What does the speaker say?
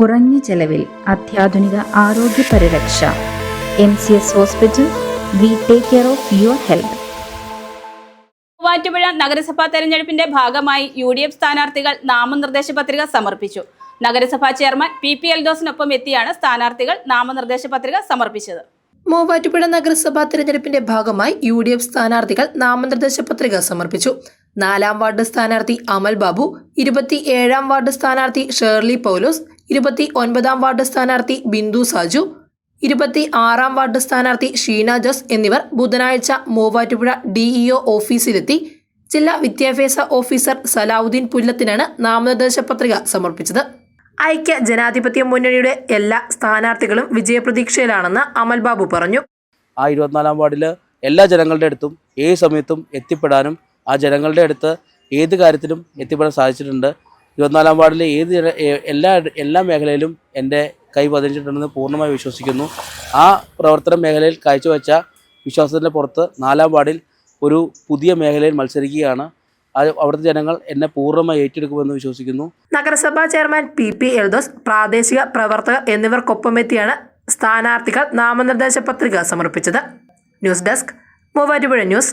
കുറഞ്ഞ ചെലവിൽ അത്യാധുനിക ആരോഗ്യ പരിരക്ഷ. M C S hospital we take care of your health. Muvattupuzha നഗരസഭാ തെരഞ്ഞെടുപ്പിന്റെ ഭാഗമായി യു ഡി എഫ് സ്ഥാനാർത്ഥികൾ നാമനിർദ്ദേശ പത്രിക സമർപ്പിച്ചു. നഗരസഭാ ചെയർമാൻ പി പി എൽദോസിനൊപ്പം എത്തിയാണ് സ്ഥാനാർത്ഥികൾ നാമനിർദ്ദേശ പത്രിക സമർപ്പിച്ചത്. മൂവാറ്റുപുഴ നഗരസഭാ തെരഞ്ഞെടുപ്പിന്റെ ഭാഗമായി യു ഡി എഫ് സ്ഥാനാർത്ഥികൾ നാമനിർദ്ദേശ പത്രിക സമർപ്പിച്ചു. നാലാം വാർഡ് സ്ഥാനാർത്ഥി അമൽ ബാബു ഇരുപത്തി ഏഴാം വാർഡ് സ്ഥാനാർത്ഥി ഷേർലി പൗലോസ് ഇരുപത്തി ഒൻപതാം വാർഡ് സ്ഥാനാർത്ഥി ബിന്ദു സാജു ഇരുപത്തി ആറാം വാർഡ് സ്ഥാനാർത്ഥി ഷീന ജോസ് എന്നിവർ ബുധനാഴ്ച മൂവാറ്റുപുഴ ഡിഇഒ ഓഫീസിലെത്തി. ജില്ലാ വിദ്യാഭ്യാസ ഓഫീസർ സലാവുദ്ദീൻ പുല്ലത്തിനാണ് നാമനിർദ്ദേശ പത്രിക സമർപ്പിച്ചത്. ഐക്യ ജനാധിപത്യ മുന്നണിയുടെ എല്ലാ സ്ഥാനാർത്ഥികളും വിജയപ്രതീക്ഷയിലാണെന്ന് അമൽ ബാബു പറഞ്ഞു. ആ ഇരുപത്തിനാലാം വാർഡിൽ എല്ലാ ജനങ്ങളുടെ അടുത്തും ഏത് സമയത്തും എത്തിപ്പെടാനും ആ ജനങ്ങളുടെ അടുത്ത് ഏത് കാര്യത്തിലും എത്തിപ്പെടാൻ സാധിച്ചിട്ടുണ്ട്. ഇരുപത്തിനാലാം വാർഡിലെ ഏത് എല്ലാ എല്ലാ മേഖലയിലും എന്റെ കൈ പതിച്ചിട്ടുണ്ടെന്ന് പൂർണമായി വിശ്വസിക്കുന്നു. ആ പ്രവർത്തന മേഖലയിൽ കാഴ്ചവെച്ച വിശ്വാസത്തിന്റെ പുറത്ത് നാലാം വാർഡിൽ ഒരു പുതിയ മേഖലയിൽ മത്സരിക്കുകയാണ്. അവിടുത്തെ ജനങ്ങൾ എന്നെ പൂർണമായി ഏറ്റെടുക്കുമെന്ന് വിശ്വസിക്കുന്നു. നഗരസഭാ ചെയർമാൻ പി പി എൽദോസ് പ്രാദേശിക പ്രവർത്തകർ എന്നിവർക്കൊപ്പമെത്തിയാണ് സ്ഥാനാർത്ഥികൾ നാമനിർദ്ദേശ പത്രിക സമർപ്പിച്ചത്. News desk Muvattupuzha news.